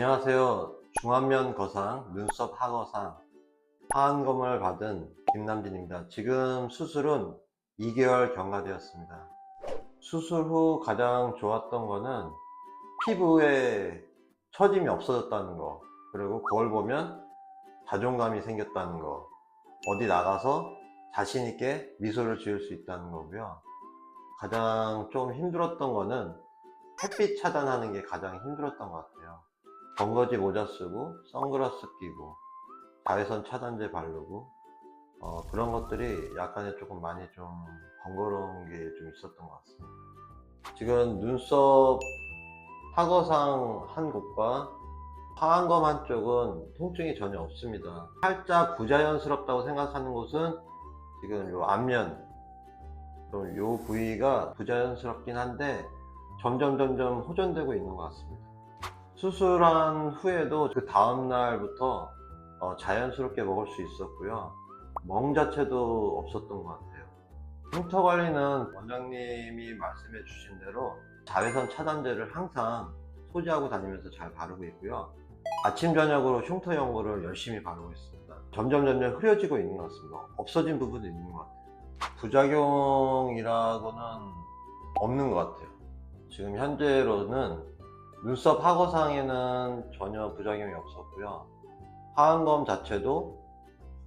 안녕하세요. 중안면 거상, 눈썹 하거상, 하안검을 받은 김남진입니다. 지금 수술은 2개월 경과되었습니다. 수술 후 가장 좋았던 거는 피부에 처짐이 없어졌다는 거, 그리고 거울 보면 자존감이 생겼다는 거, 어디 나가서 자신있게 미소를 지을 수 있다는 거고요. 가장 좀 힘들었던 거는 햇빛 차단하는 게 가장 힘들었던 것 같아요. 번거지 모자 쓰고 선글라스 끼고 자외선 차단제 바르고 어, 그런 것들이 약간의 조금 많이 좀 번거로운 게 좀 있었던 것 같습니다. 지금 눈썹 하거상 한 곳과 하안검 한쪽은 통증이 전혀 없습니다. 살짝 부자연스럽다고 생각하는 곳은 지금 요 앞면 좀 요 부위가 부자연스럽긴 한데 점점 점점 호전되고 있는 것 같습니다. 수술한 후에도 그 다음 날부터 어, 자연스럽게 먹을 수 있었고요. 멍 자체도 없었던 것 같아요. 흉터 관리는 원장님이 말씀해 주신 대로 자외선 차단제를 항상 소지하고 다니면서 잘 바르고 있고요. 아침 저녁으로 흉터 연고를 열심히 바르고 있습니다. 점점 점점 흐려지고 있는 것 같습니다. 없어진 부분도 있는 것 같아요. 부작용이라고는 없는 것 같아요. 지금 현재로는 눈썹 하거상에는 전혀 부작용이 없었고요. 하안검 자체도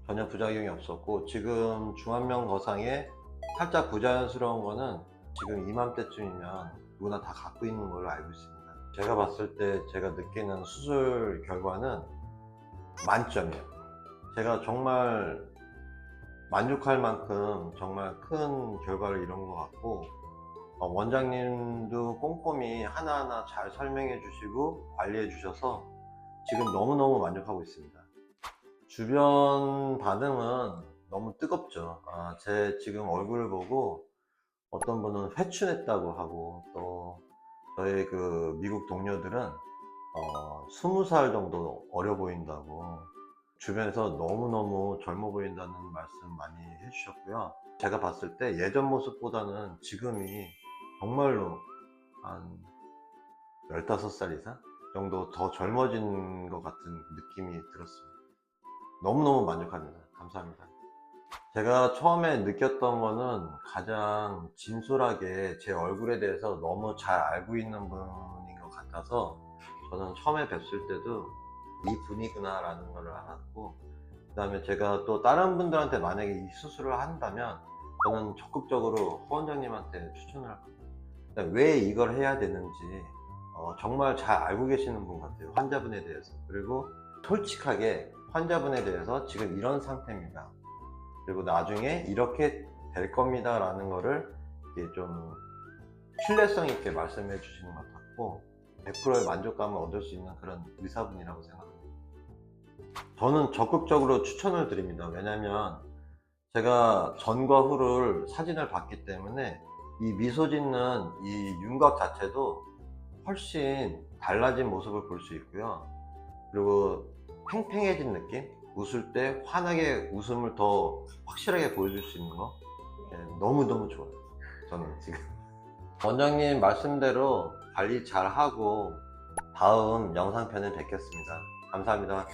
전혀 부작용이 없었고 지금 중안면 거상에 살짝 부자연스러운 거는 지금 이맘때쯤이면 누구나 다 갖고 있는 걸로 알고 있습니다. 제가 봤을 때 제가 느끼는 수술 결과는 만점이에요. 제가 정말 만족할 만큼 정말 큰 결과를 이룬 것 같고 어, 원장님도 꼼꼼히 하나하나 잘 설명해 주시고 관리해 주셔서 지금 너무너무 만족하고 있습니다. 주변 반응은 너무 뜨겁죠. 아, 제 지금 얼굴을 보고 어떤 분은 회춘했다고 하고 또 저희 그 미국 동료들은 어, 20살 정도 어려 보인다고 주변에서 너무너무 젊어 보인다는 말씀 많이 해주셨고요. 제가 봤을 때 예전 모습보다는 지금이 정말로 한 15살 이상 정도 더 젊어진 것 같은 느낌이 들었습니다. 너무너무 만족합니다. 감사합니다. 제가 처음에 느꼈던 거는 가장 진솔하게 제 얼굴에 대해서 너무 잘 알고 있는 분인 것 같아서 저는 처음에 뵀을 때도 이 분이구나 라는 걸 알았고 그 다음에 제가 또 다른 분들한테 만약에 이 수술을 한다면 저는 적극적으로 허 원장님한테 추천을 할 겁니다. 왜 이걸 해야 되는지 어, 정말 잘 알고 계시는 분 같아요. 환자분에 대해서. 그리고 솔직하게 환자분에 대해서 지금 이런 상태입니다. 그리고 나중에 이렇게 될 겁니다. 라는 거를 이렇게 좀 신뢰성 있게 말씀해 주시는 것 같고 100%의 만족감을 얻을 수 있는 그런 의사분이라고 생각합니다. 저는 적극적으로 추천을 드립니다. 왜냐면 제가 전과 후를 사진을 봤기 때문에 이 미소 짓는 이 윤곽 자체도 훨씬 달라진 모습을 볼 수 있고요. 그리고 팽팽해진 느낌? 웃을 때 환하게 웃음을 더 확실하게 보여줄 수 있는 거 예, 너무너무 좋아요. 저는 지금. 원장님 말씀대로 관리 잘 하고 다음 영상편에 뵙겠습니다. 감사합니다.